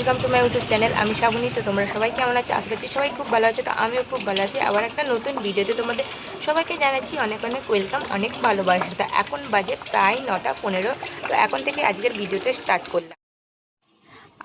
Welcome to my YouTube channel, আমি শ্রাবণী তো তোমরা সবাই কেমন আছো? আশা করছি সবাই খুব ভালো আছে, তো আমিও খুব ভালো আছি। আবার একটা নতুন ভিডিওতে তোমাদের সবাইকে জানাচ্ছি অনেক অনেক ওয়েলকাম, অনেক ভালোবাসা। তো এখন বাজে প্রায় নটা পনেরো, তো এখন থেকে আজকের ভিডিওটা স্টার্ট করলাম।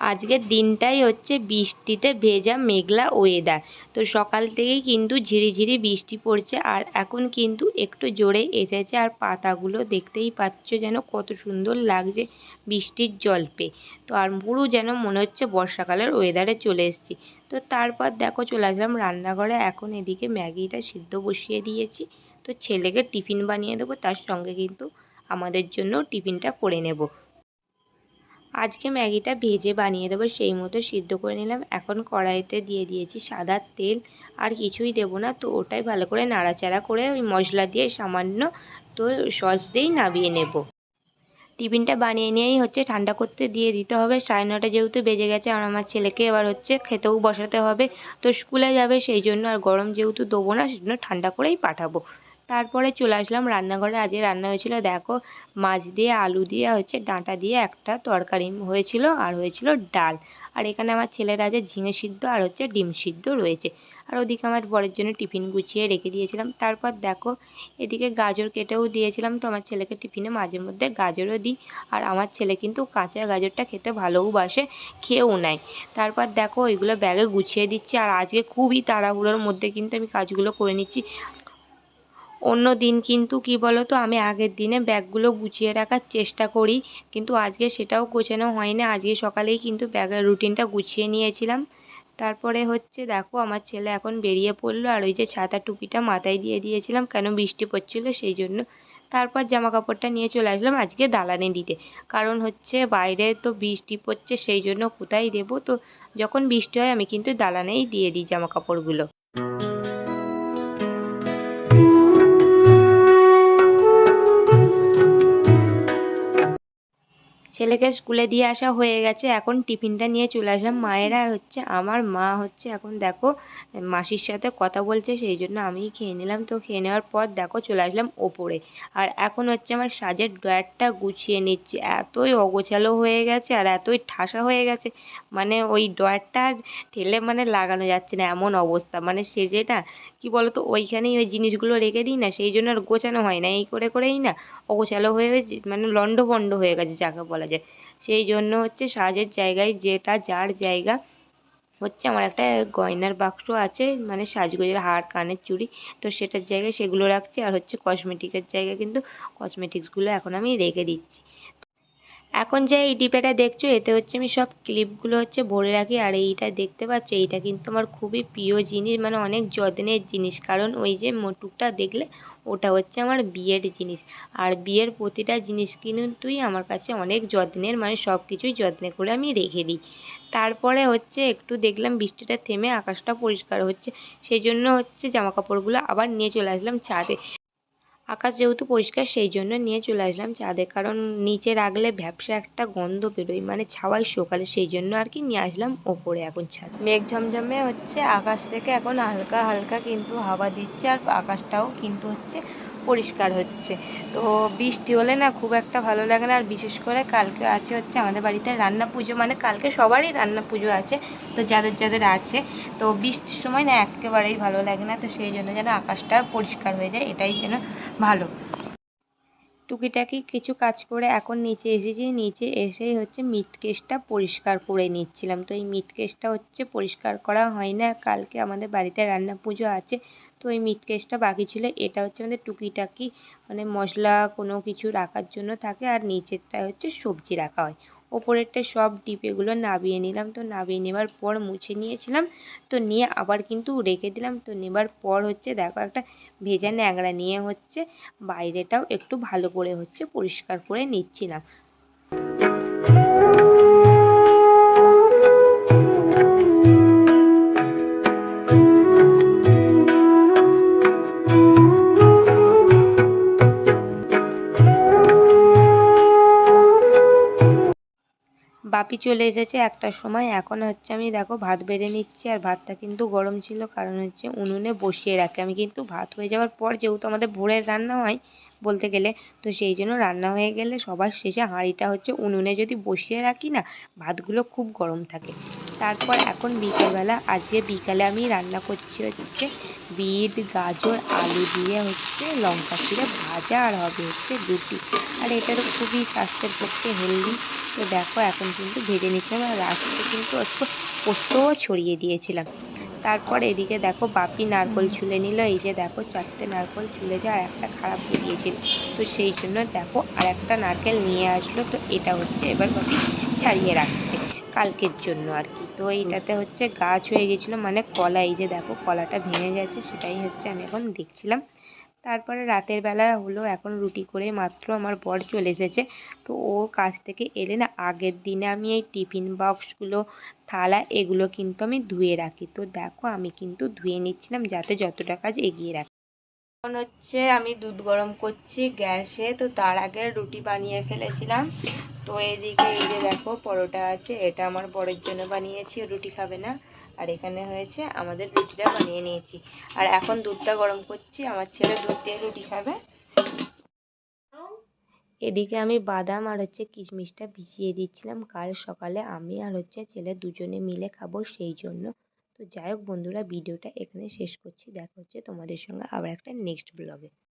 আজকের দিনটাই হচ্ছে বৃষ্টিতে ভেজা মেঘলা ওয়েদার তো সকাল থেকেই কিন্তু ঝিরিঝিরি বৃষ্টি পড়ছে আর এখন কিন্তু একটু জোরে এসেছে আর পাতাগুলো দেখতেই পাচ্ছ যেন কত সুন্দর লাগছে বৃষ্টির জল পেয়ে তো আর পুরো যেন মনে হচ্ছে বর্ষাকালের ওয়েদারে চলে এসেছি। তো তারপর দেখো চলে আসলাম রান্নাঘরে। এখন এদিকে ম্যাগিটা সিদ্ধ বসিয়ে দিয়েছি। তো ছেলেকে টিফিন বানিয়ে দেবো, তার সঙ্গে কিন্তু আমাদের জন্য টিফিনটা করে নেব। আজকে ম্যাগিটা ভেজে বানিয়ে দেবো, সেই মতো সিদ্ধ করে নিলাম। এখন কড়াইতে দিয়ে দিয়েছি সাদা তেল, আর কিছুই দেবো না। তো ওটাই ভালো করে নাড়াচাড়া করে ওই মশলা দিয়ে সামান্য তো সস দিয়েই নামিয়ে নেব। টিফিনটা বানিয়ে নিয়েই হচ্ছে ঠান্ডা করতে দিয়ে দিতে হবে। সাড়ে নটা যেহেতু বেজে গেছে, আর আমার ছেলেকে এবার হচ্ছে খেতেও বসাতে হবে। তো স্কুলে যাবে, সেই জন্য আর গরম যেহেতু দেবো না সেই জন্য ঠান্ডা করেই পাঠাবো। তারপরে চলে আসলাম রান্নাঘরে। আজকে রান্না হয়েছিল, দেখো, মাছ দিয়ে, আলু দিয়ে হচ্ছে ডাঁটা দিয়ে একটা তরকারি হয়েছিল, আর হয়েছিল ডাল। আর এখানে আমার ছেলের আছে ঝিঙে সিদ্ধ আর হচ্ছে ডিম সিদ্ধ রয়েছে। আর ওদিকে আমার বরের জন্য টিফিন গুছিয়ে রেখে দিয়েছিলাম। তারপর দেখো, এদিকে গাজর কেটেও দিয়েছিলাম তো আমার ছেলেকে টিফিনে, মাঝে মধ্যে গাজরও দিই। আর আমার ছেলে কিন্তু কাঁচা গাজরটা খেতে ভালোও বাসে, খেয়েও নেয়। তারপর দেখো, ওইগুলো ব্যাগে গুছিয়ে দিচ্ছি। আর আজকে খুবই তাড়াহুড়োর মধ্যে কিন্তু আমি কাজগুলো করে নিচ্ছি। অন্য দিন কিন্তু কি বলো তো আমি আগের দিনে ব্যাগগুলো গুছিয়ে রাখার চেষ্টা করি, কিন্তু আজকে সেটাও গোছানো হয়নি। আজকে সকালেই কিন্তু ব্যাগের রুটিনটা গুছিয়ে নিয়েছিলাম। তারপরে হচ্ছে দেখো, আমার ছেলে এখন বেরিয়ে পড়ল আর ওই যে ছাতা টুপিটা মাথায় দিয়ে দিয়েছিলাম, কেন বৃষ্টি পড়ছিলো সেই জন্য। তারপর জামা কাপড়টা নিয়ে চলে আসলাম আজকে দালানে দিতে। কারণ হচ্ছে বাইরে তো বৃষ্টি পড়ছে, সেই জন্য কোথায় দেবো? তো যখন বৃষ্টি হয় আমি কিন্তু দালানেই দিয়ে দিই জামা কাপড়গুলো ছেলেকে স্কুলে দিয়ে আসা হয়ে গেছে, এখন টিফিনটা নিয়ে চলে আসলাম। মায়েরা হচ্ছে আমার মা হচ্ছে এখন দেখো, মাসির সাথে কথা বলছে, সেই জন্য আমিই খেয়ে নিলাম। তো খেয়ে নেওয়ার পর দেখো চলে আসলাম ওপরে। আর এখন হচ্ছে আমার সাজের ড্রয়ারটা গুছিয়ে নিচ্ছি। এতই অগোছালো হয়ে গেছে আর এতই ঠাসা হয়ে গেছে মানে ওই ড্রয়ারটা ঠেলে মানে লাগানো যাচ্ছে না, এমন অবস্থা। মানে সেজে না কি বলতো? ওইখানেই ওই জিনিসগুলো রেখে দিই না, সেই জন্য আর গোছানো হয় না, এই করে করেই না অগোছালো হয়ে মানে লণ্ডভণ্ড হয়ে গেছে, যাকে বলা যায়। সেই জন্য হচ্ছে সাজের জায়গায় যেটা যার জায়গা, হচ্ছে আমার একটা গয়নার বাক্স আছে মানে সাজগোজের হার, কানের চুড়ি, তো সেটার জায়গায় সেগুলো রাখছি। আর হচ্ছে কসমেটিকের জায়গায় কিন্তু কসমেটিক্সগুলো এখন আমি রেখে দিচ্ছি। এখন যে এই ডিব্বাটা দেখছ, এতে হচ্ছে আমি সব ক্লিপগুলো হচ্ছে ভরে রাখি। আর এইটা দেখতে পাচ্ছ, এইটা কিন্তু আমার খুবই প্রিয় জিনিস মানে অনেক যত্নের জিনিস। কারণ ওই যে মোটুকটা দেখলে ওটা হচ্ছে আমার বিয়ের জিনিস। আর বিয়ের প্রতিটা জিনিস কিন্তুই আমার কাছে অনেক যত্নের মানে সব কিছুই যত্নে করে আমি রেখে দিই। তারপরে হচ্ছে একটু দেখলাম বৃষ্টিটা থেমে আকাশটা পরিষ্কার হচ্ছে সেই জন্য হচ্ছে জামা কাপড়গুলো আবার নিয়ে চলে আসলাম ছাদে। আকাশ যেহেতু পরিষ্কার সেই জন্য নিয়ে চলে আসলাম ছাদে কারণ নিচে রাখলে ভ্যাপসা একটা গন্ধ বেরোয় মানে ছাওয়াই সকালে সেই জন্য আর কি নিয়ে আসলাম ওপরে এখন ছাদ। মেঘ ঝমঝমে হচ্ছে, আকাশ থেকে এখন হালকা হালকা কিন্তু হাওয়া দিচ্ছে, আর আকাশটাও কিন্তু হচ্ছে পরিষ্কার হচ্ছে। তো বৃষ্টি হলে না খুব একটা ভালো লাগে না। আর বিশেষ করে কালকে আছে হচ্ছে আমাদের বাড়িতে রান্না পুজো। মানে কালকে সবারই রান্না পুজো আছে, তো যাদের যাদের আছে। তো বৃষ্টির সময় না একেবারেই ভালো লাগে না। তো সেই জন্য যেন আকাশটা পরিষ্কার হয়ে যায়, এটাই যেন ভালো। টুকিটাকি কিছু কাজ করে এখন নিচে এসেছি। নিচে এসেই হচ্ছে মিট কেসটা পরিষ্কার করে নিচ্ছিলাম। তো এই মিট কেসটা হচ্ছে পরিষ্কার করা হয় না। কালকে আমাদের বাড়িতে রান্না পুজো আছে। তো এই মিট কেসটা বাকি ছিল। এটা হচ্ছে আমাদের টুকিটাকি মানে মশলা কোনো কিছু রাখার জন্য থাকে। আর নিচেরটা হচ্ছে সবজি রাখা হয়। ওপরেরটা সব ডিপেগুলো নাবিয়ে নিলাম। তো নাবিয়ে নেবার পর মুছে নিয়েছিলাম। তো নিয়ে আবার কিন্তু রেখে দিলাম। তো নেবার পর হচ্ছে দেখো একটা ভেজা ন্যাংরা নিয়ে হচ্ছে, বাইরেটাও একটু ভালো করে হচ্ছে পরিষ্কার করে নিচ্ছিলাম। বাপি চলে এসেছে একটার সময়। এখন হচ্ছে আমি দেখো ভাত বেড়ে নিচ্ছি আর ভাতটা কিন্তু গরম ছিল। কারণ হচ্ছে উনুনে বসিয়ে রাখি। আমি কিন্তু ভাত হয়ে যাওয়ার পর যেহেতু আমাদের ভোরের রান্না হয় বলতে গেলে। তো সেই জন্য রান্না হয়ে গেলে সবার শেষে হাঁড়িটা হচ্ছে উনুনে যদি বসিয়ে রাখি না, ভাতগুলো খুব গরম থাকে। তারপর এখন বিকেলবেলা, আজকে বিকালে আমি রান্না করছি হচ্ছে বিট, গাজর, আলু দিয়ে হচ্ছে লঙ্কা চিড়ে ভাজা আর হবে হচ্ছে রুটি। আর এটা তো খুবই স্বাস্থ্যের পক্ষে হেলদি। তো দেখো, এখন কিন্তু ভেজে নিচ্ছিলাম আর লাস্টে কিন্তু একটু পোস্তও ছড়িয়ে দিয়েছিলাম। তারপর এদিকে দেখো বাপি নারকোল ছুলে নিল। এই যে দেখো চারটে নারকোল যায় আর একটা খারাপ হয়ে গিয়েছিল। তো সেই জন্য দেখো আর একটা নারকেল নিয়ে আসলো। তো এটা হচ্ছে এবার বাপি ছাড়িয়ে রাখছে কালকের জন্য আর কি। তো এইটাতে হচ্ছে গাছ হয়ে গেছিল মানে কলা। এই যে দেখো কলাটা ভেঙে গেছে, সেটাই হচ্ছে আমি এখন দেখছিলাম। তারপরে রাতের বেলা হলো, এখন রুটি করে মাত্র আমার বর চলে এসেছে। তো ও কাজ থেকে এলে না, আগের দিনে আমি এই টিফিন বক্সগুলো, থালা এগুলো কিন্তু আমি ধুয়ে রাখি। তো দেখো, আমি কিন্তু ধুয়ে নিচ্ছিলাম যাতে যতটা কাজ এগিয়ে রাখি। এখন হচ্ছে আমি দুধ গরম করছি গ্যাসে, তো তার আগে রুটি বানিয়ে ফেলেছিলাম। তো এদিকে এই যে দেখো, পরোটা আছে, এটা আমার বরের জন্য বানিয়েছি রুটি খাবে না। আর এখানে হয়েছে আমাদের রুটিটা বানিয়ে নিয়েছি। আর এখন দুধটা গরম করছি, আমার ছেলে দুধ দিয়ে রুটি খাবে। এদিকে আমি বাদাম আর হচ্ছে কিশমিশটা ভিজিয়ে দিচ্ছিলাম। কাল সকালে আমি আর হচ্ছে ছেলে দুজনে মিলে খাব সেই জন্য। তো যাই হোক বন্ধুরা, ভিডিওটা এখানে শেষ করছি। দেখা হচ্ছে তোমাদের সঙ্গে আবার একটা নেক্সট ব্লগে